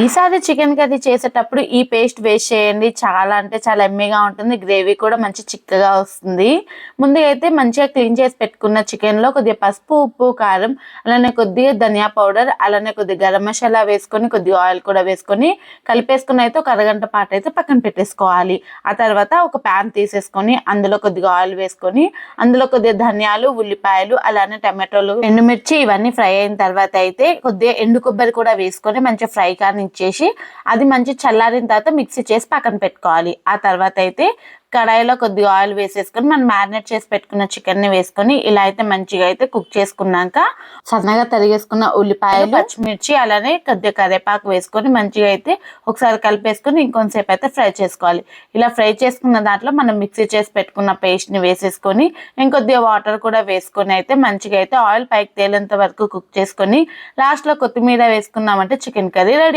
ఈసారి chicken curry చేసేటప్పుడు ఈ పేస్ట్ వేస్ట్ చేయండి. చాలా అంటే చాలా ఎమ్మీగా ఉంటుంది. గ్రేవీ కూడా మంచి చిక్కగా వస్తుంది. ముందుగా అయితే మంచిగా క్లీన్ చేసి పెట్టుకున్న చికెన్లో కొద్దిగా పసుపు ఉప్పు కారం అలానే కొద్దిగా ధనియా పౌడర్ అలానే కొద్దిగా గరం మసాలా వేసుకొని కొద్దిగా ఆయిల్ కూడా వేసుకొని కలిపేసుకుని అయితే ఒక అరగంట పాటు అయితే పక్కన పెట్టేసుకోవాలి. ఆ తర్వాత ఒక ప్యాన్ తీసేసుకొని అందులో కొద్దిగా ఆయిల్ వేసుకొని అందులో కొద్దిగా ధనియాలు ఉల్లిపాయలు అలానే టమాటోలు ఎండుమిర్చి ఇవన్నీ ఫ్రై అయిన తర్వాత అయితే కొద్దిగా ఎండు కొబ్బరి కూడా వేసుకొని మంచిగా ఫ్రై కానీ ఇచ్చేసి అది మంచి చల్లారిన తర్వాత మిక్సీ చేసి పక్కన పెట్టుకోవాలి. ఆ తర్వాత అయితే కడాయిలో కొద్దిగా ఆయిల్ వేసేసుకొని మనం మ్యారినేట్ చేసి పెట్టుకున్న చికెన్ని వేసుకొని ఇలా అయితే మంచిగా అయితే కుక్ చేసుకున్నాక సన్నగా తరిగేసుకున్న ఉల్లిపాయలు పచ్చిమిర్చి అలానే కొద్దిగా కరివేపాకు వేసుకొని మంచిగా అయితే ఒకసారి కలిపేసుకొని ఇంకొంతసేపు అయితే ఫ్రై చేసుకోవాలి. ఇలా ఫ్రై చేసుకున్న దాంట్లో మనం మిక్సీ చేసి పెట్టుకున్న పేస్ట్ని వేసేసుకొని ఇంకొద్దిగా వాటర్ కూడా వేసుకొని అయితే మంచిగా అయితే ఆయిల్ పైకి తేలేంత వరకు కుక్ చేసుకొని లాస్ట్లో కొత్తిమీర వేసుకున్నామంటే చికెన్ కర్రీ రెడీ.